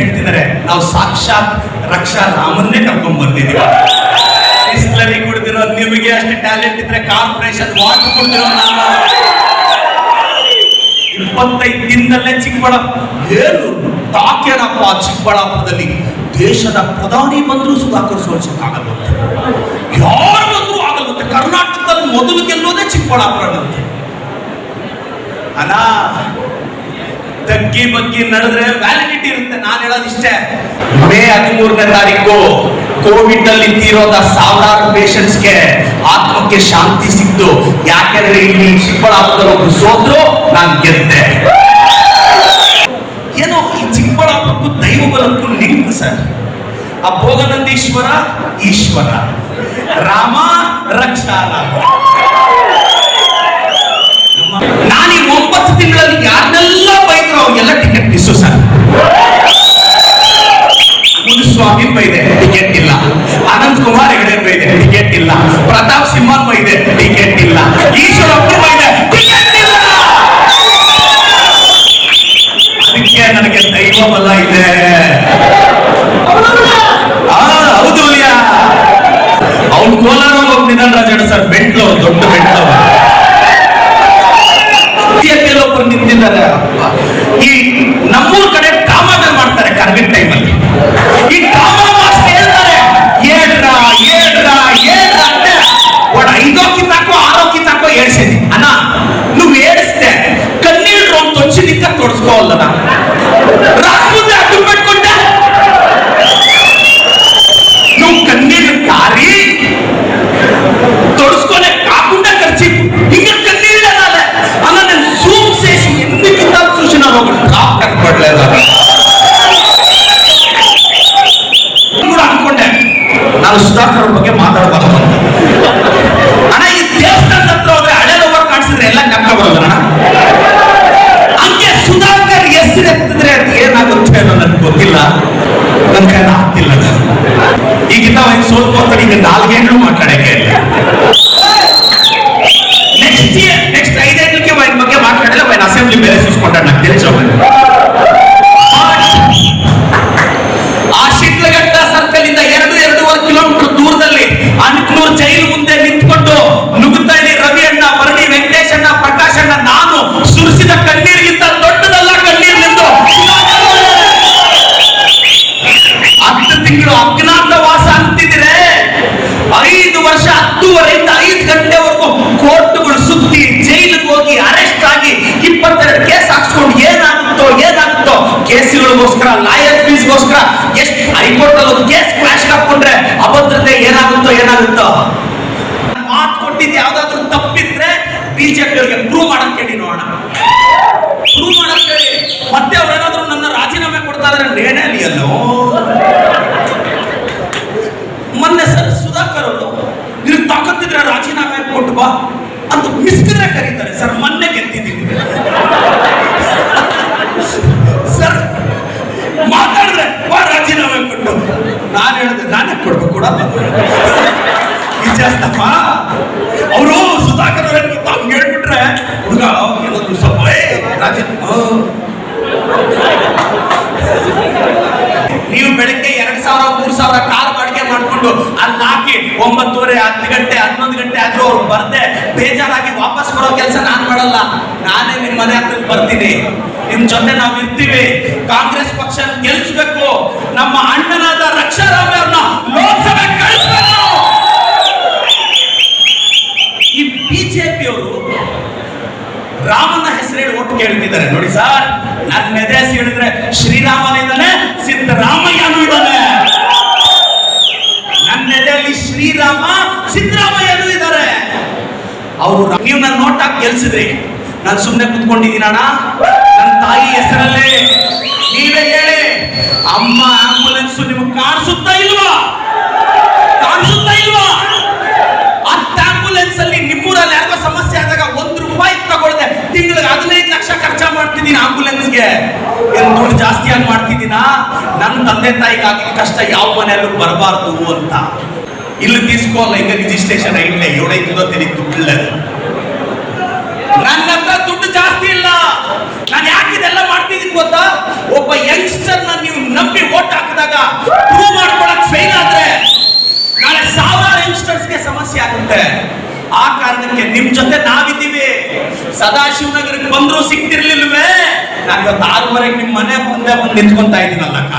ಹೇಳ್ತಿದ್ದಾರೆ. ನಾವು ಸಾಕ್ಷಾತ್ ರಕ್ಷಾ ರಾಮನ್ನೇ ಕರ್ಕೊಂಡ್ ಬಂದಿದ್ದೀವಿ. ಕುಡಿದಿರೋ ನಿಮಗೆ ಅಷ್ಟು ಟ್ಯಾಲೆಂಟ್ ಇದ್ರೆ ಕಾರ್ಪೊರೇಷನ್ ವಾಟ್ ಕೊಡ್ತಿರೋ ಇಪ್ಪತ್ತೈದು ದಿನದಲ್ಲೇ ಚಿಕ್ಕಬಳ್ಳಾಪುರ ಏನು ತಾಕೇನಪ್ಪ ಚಿಕ್ಕಬಳ್ಳಾಪುರದಲ್ಲಿ? ದೇಶದ ಪ್ರಧಾನಿ ಬಂದರೂ ಸುಧಾಕರ್ ಸೋಲ್ಸಕ್ಕಾಗಲ್ಲಂತೆ ಯಾರು ಬಂದರೂ ಆಗಲ್ವಂತೆ ಕರ್ನಾಟಕದಲ್ಲಿ ಮೊದಲು ಗೆಲ್ಲೋದೇ ಚಿಕ್ಕಬಳ್ಳಾಪುರ ಅಲ್ಲ ತಗ್ಗಿ ಬಗ್ಗಿ ನಡೆದ್ರೆ ವ್ಯಾಲಿಡಿಟಿ ಇರುತ್ತೆ. ನಾನು ಹೇಳೋದಿಷ್ಟೇ ಮೇ ಹದಿಮೂರನೇ ತಾರೀಕು ಕೋವಿಡ್ ಅಲ್ಲಿ ತೀರೋದ ಸಾವಿರಾರು ಪೇಷಂಟ್ಸ್ಗೆ ಆತ್ಮಕ್ಕೆ ಶಾಂತಿ ಸಿಕ್ತು. ಯಾಕೆಂದ್ರೆ ಇಲ್ಲಿ ಚಿಕ್ಕಬಳ್ಳಾಪುರದಲ್ಲಿ ಒಬ್ರು ಸೋದ್ರು ನಾನು ಗೆದ್ದೆ. ಏನೋ ಈ ಚಿಕ್ಕಬಳ್ಳಾಪುರಕ್ಕೂ ದೈವ ಬಲಕ್ಕೂ ಲಿಂಕ್ ಸರ್. ಆ ಭೋಗನಂದೀಶ್ವರ, ಈಶ್ವರ. ರಾಮ ರಕ್ಷನಾ ನಾನು ಈ ಒಂಬತ್ತು ತಿಂಗಳಲ್ಲಿ ಯಾರನ್ನೆಲ್ಲ ಅವ್ರಿಗೆಲ್ಲ ಟಿಕೆಟ್ ಮಿಸ್ಸು ಸರ್. ಮುನಿಸ್ವಾಮಿ ಇದೆ ಟಿಕೆಟ್ ಇಲ್ಲ. ಅನಂತ್ ಕುಮಾರ್ ಹೆಗಡೆ ಇದೆ ಟಿಕೆಟ್ ಇಲ್ಲ. ಪ್ರತಾಪ್ ಸಿಂಹನ್ ಇದೆ ಟಿಕೆಟ್ ಹಂಗೆ ಸುಧಾಕರ್ ಹೆಸರೆತ್ತಿದ್ರೆ ಅದು ಏನಾಗುತ್ತೆ ಅನ್ನೋ ನನಗೆ ಗೊತ್ತಿಲ್ಲ ನನ್ನ ಕೈಲಿ ಆಗ್ತಿಲ್ಲ. ಈಗಿಂದ ಒಂದು ಸೋಲ್ಕೋತಾರೆ ಈಗ ನಾಲ್ಗೇನು ಮಾತಾಡಕ್ಕೆ ಕೇಸುಗಳಿಗೋಸ್ಕರ ಲಾಯರ್ ಫೀಸ್ಗೋಸ್ಕರ ಎಷ್ಟು ಹೈಕೋರ್ಟ್ ಅಲ್ಲಿ ಒಂದು ಕೇಸ್ ಕ್ಲಾಶ್ ಹಾಕೊಂಡ್ರೆ ಅಭದ್ರತೆ ಏನಾಗುತ್ತೋ ಏನಾಗುತ್ತೋ? ಮಾತು ಕೊಟ್ಟಿದ್ದು ಯಾವ್ದಾದ್ರು ತಪ್ಪಿದ್ರೆ ಬಿಜೆಪಿ ಅವರಿಗೆ ಪ್ರೂವ್ ಮಾಡಕ್ ಹೇಳಿ ನೋಡೋಣ. ಪ್ರೂವ್ ಮಾಡಕ್ ಹೇಳಿ. ಮತ್ತೆ ಅವ್ರೇನಾದ್ರೂ ನನ್ನ ರಾಜೀನಾಮೆ ಕೊಡ್ತಾ ಇದ್ರೆ ನೇಣೆ ಅಲ್ಲಿಯಲ್ಲೋ ಮೊನ್ನೆ ಸರ್ ಸುಧಾಕರ್ ಅವರು ನೀವು ತಾಕತ್ತಿದ್ರೆ ರಾಜೀನಾಮೆ ಕೊಟ್ಟು ಬಾ ಅಂತ ಮಿಸ್ಕಿದ್ರೆ ಕರೀತಾರೆ. ಅಲ್ಲಿ ಹಾಕಿ ಒಂಬತ್ತುವರೆ, ಹತ್ತು ಗಂಟೆ, ಹನ್ನೊಂದು ಗಂಟೆ ಆದ್ರೂ ಅವ್ರು ಬರ್ದೆ, ಬೇಜಾರಾಗಿ ವಾಪಸ್ ಬರೋ ಕೆಲಸ ನಾನ್ ಮಾಡಲ್ಲ. ನಾನೇ ನಿಮ್ ಮನೆ ಹತ್ರ ಬರ್ತೀನಿ. ನಿಮ್ ಜೊತೆ ನಾವ್ ಇರ್ತೀವಿ. ಕಾಂಗ್ರೆಸ್ ಪಕ್ಷ ಗೆಲ್ಸ್ಬೇಕು. ನಮ್ಮ ಅಣ್ಣನಾದ ರಕ್ಷಾರಾಮ್ ಅವ್ರನ್ನ ಲೋಕಸಭೆ ಕಳಿಸ್ಬೇಕು. ಈ ಬಿಜೆಪಿ ಅವರು ರಾಮನ ಹೆಸರೇಳಿ ಒಟ್ಟು ಕೇಳ್ತಿದ್ದಾರೆ. ನೋಡಿ ಸರ್ ನನ್ನ ಮೆದೇಸಿ ಹೇಳಿದ್ರೆ ಶ್ರೀರಾಮನ ಇದ್ದಾನೆ ಸಿದ್ದರಾಮಯ್ಯನೂ ಇದ್ದಾನೆ ನನ್ನ ಎದೆಯಲ್ಲಿ ಶ್ರೀರಾಮ ಸಿದ್ದರಾಮಯ್ಯನೂ ಇದ್ದಾರೆ. ಅವರು ನೀವು ನನ್ನ ನೋಟ್ ಹಾಕಿ ಗೆಲ್ಸಿದ್ರಿ ನಾನು ಸುಮ್ಮನೆ ಕುತ್ಕೊಂಡಿದ್ದೀನಣ್ಣ ನನ್ನ ತಾಯಿ ಹೆಸರಲ್ಲೇ. ನೀವೇ ಹೇಳಿ. ಅಮ್ಮ ಆಂಬುಲೆನ್ಸ್ ನಿಮ್ಗೆ ಕಾಣಿಸುತ್ತಾ ಇಲ್ವಾ? ಕಾಣಿಸುತ್ತಾ ಇಲ್ವಾ? ಹತ್ತು ಆಂಬುಲೆನ್ಸ್ ಅಲ್ಲಿ ನಿಮ್ಮೂರಲ್ಲಿ ಯಾರಿಗೋ ಸಮಸ್ಯೆ ಆದಾಗ ಒಂದು ರೂಪಾಯಿ ತಗೊಳ್ದೆ. ತಿಂಗಳಿಗೆ ಹದಿನೈದು ಲಕ್ಷ ಖರ್ಚ ಮಾಡ್ತಿದ್ದೀನಿ ಆಂಬುಲೆನ್ಸ್ಗೆ. ಏನು ದುಡ್ಡು ಜಾಸ್ತಿ ಮಾಡ್ತಿದ್ದೀನಾ? ನನ್ನ ತಂದೆ ತಾಯಿಗಾಗಿ ಕಷ್ಟ ಯಾವ ಮನೆಯಲ್ಲೂ ಬರಬಾರ್ದು ಅಂತ. ಇಲ್ಲಿ తీసుకోవాలి ఇంకా ರಿಜಿಸ್ಟ್ರೇಷನ್ అయితే ఎవడైతుందో తెలియదు ದುಡ್ಡು ನನ್ನತ್ರ ದುಡ್ಡು ಜಾಸ್ತಿ ಇಲ್ಲ. ನಾನು ಯಾಕೆ ಇದೆಲ್ಲ ಮಾಡ್ತಿದ್ದೀನಿ ಗೊತ್ತಾ? ಒಬ್ಬ ಯಂಗ್ಸ್ಟರ್ನ ನೀವು ನಂಬಿ ಓಟ್ ಹಾಕಿದಾಗ ಪ್ರೂವ್ ಮಾಡ್ಕೊಳಕ್ ಫೇಲ್ ಆದ್ರೆ ನಾಳೆ ಸಾವಿರಾರು ಯಂಗ್ಸ್ಟರ್ಸ್ಗೆ ಸಮಸ್ಯೆ ಆಗುತ್ತೆ. ಆ ಕಾರಣಕ್ಕೆ ನಿಮ್ ಜೊತೆ ನಾವಿದ್ದೀವಿ. ಸದಾಶಿವನಗರಕ್ಕೆ ಬಂದ್ರು ಸಿಕ್ತಿರ್ಲಿಲ್ವೇ ನಾನು ಇವತ್ತು ಆರೂವರೆಗೆ ನಿಮ್ ಮನೆ ಮುಂದೆ ಬಂದು ನಿಂತ್ಕೊಂತ ಇದ್ದೀನಲ್ಲಕ್ಕ